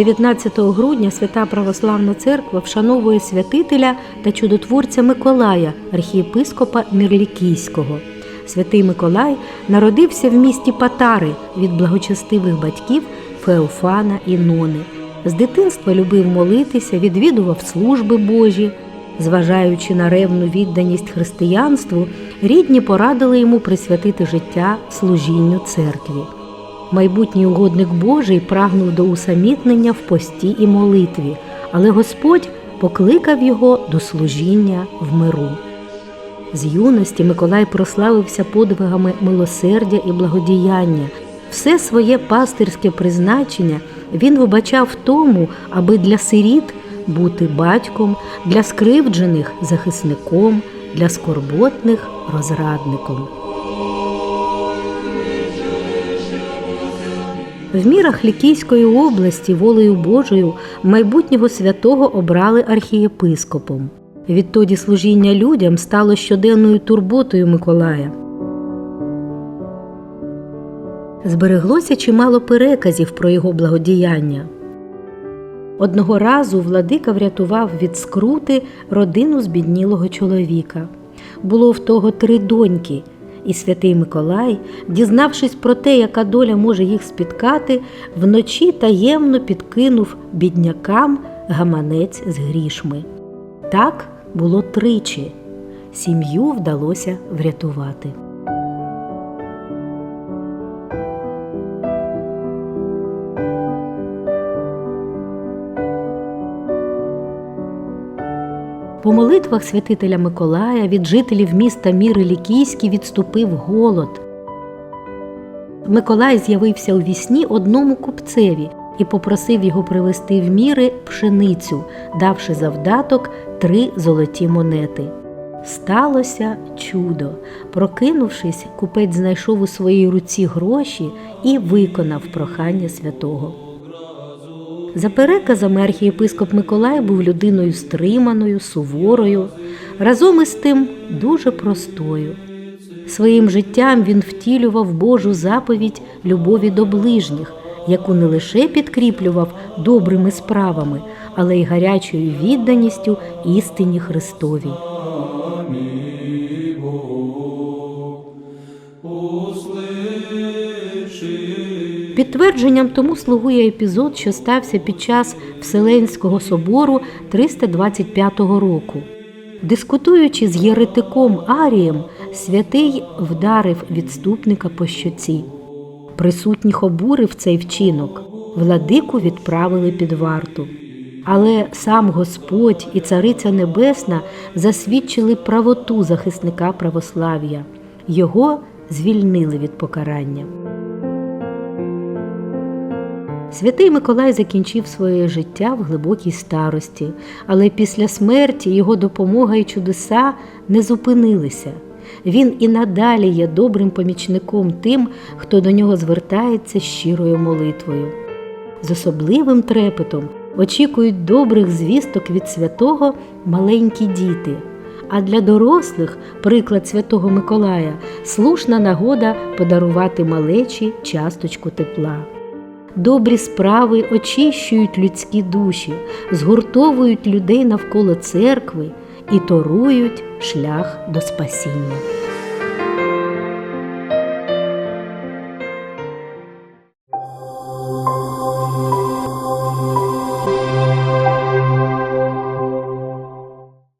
19 грудня Свята Православна Церква вшановує святителя та чудотворця Миколая, архієпископа Мірлікійського. Святий Миколай народився в місті Патари від благочестивих батьків Феофана і Нони. З дитинства любив молитися, відвідував служби Божі. Зважаючи на ревну відданість християнству, рідні порадили йому присвятити життя служінню церкві. Майбутній угодник Божий прагнув до усамітнення в пості і молитві, але Господь покликав його до служіння в миру. З юності Миколай прославився подвигами милосердя і благодіяння. Все своє пастирське призначення він вибачав в тому, аби для сиріт бути батьком, для скривджених захисником, для скорботних розрадником. В мірах Лікійської області волею Божою майбутнього святого обрали архієпископом. Відтоді служіння людям стало щоденною турботою Миколая. Збереглося чимало переказів про його благодіяння. Одного разу владика врятував від скрути родину збіднілого чоловіка. Було в того три доньки, і святий Миколай, дізнавшись про те, яка доля може їх спіткати, вночі таємно підкинув біднякам гаманець з грішми. Так було тричі. Сім'ю вдалося врятувати. По молитвах святителя Миколая від жителів міста Міри Лікійський відступив голод. Миколай з'явився у вісні одному купцеві і попросив його привезти в міри пшеницю, давши завдаток три золоті монети. Сталося чудо. Прокинувшись, купець знайшов у своїй руці гроші і виконав прохання святого. За переказами архієпископ Миколай був людиною стриманою, суворою, разом із тим дуже простою. Своїм життям він втілював Божу заповідь любові до ближніх, яку не лише підкріплював добрими справами, але й гарячою відданістю істині Христовій. Підтвердженням тому слугує епізод, що стався під час Вселенського собору 325 року. Дискутуючи з єретиком Арієм, святий вдарив відступника по щоці. Присутніх обурив цей вчинок, владику відправили під варту. Але сам Господь і Цариця Небесна засвідчили правоту захисника православ'я. Його звільнили від покарання. Святий Миколай закінчив своє життя в глибокій старості, але після смерті його допомога і чудеса не зупинилися. Він і надалі є добрим помічником тим, хто до нього звертається щирою молитвою. З особливим трепетом очікують добрих звісток від святого маленькі діти. А для дорослих приклад святого Миколая слушна нагода подарувати малечі часточку тепла. Добрі справи очищують людські душі, згуртовують людей навколо церкви і торують шлях до спасіння.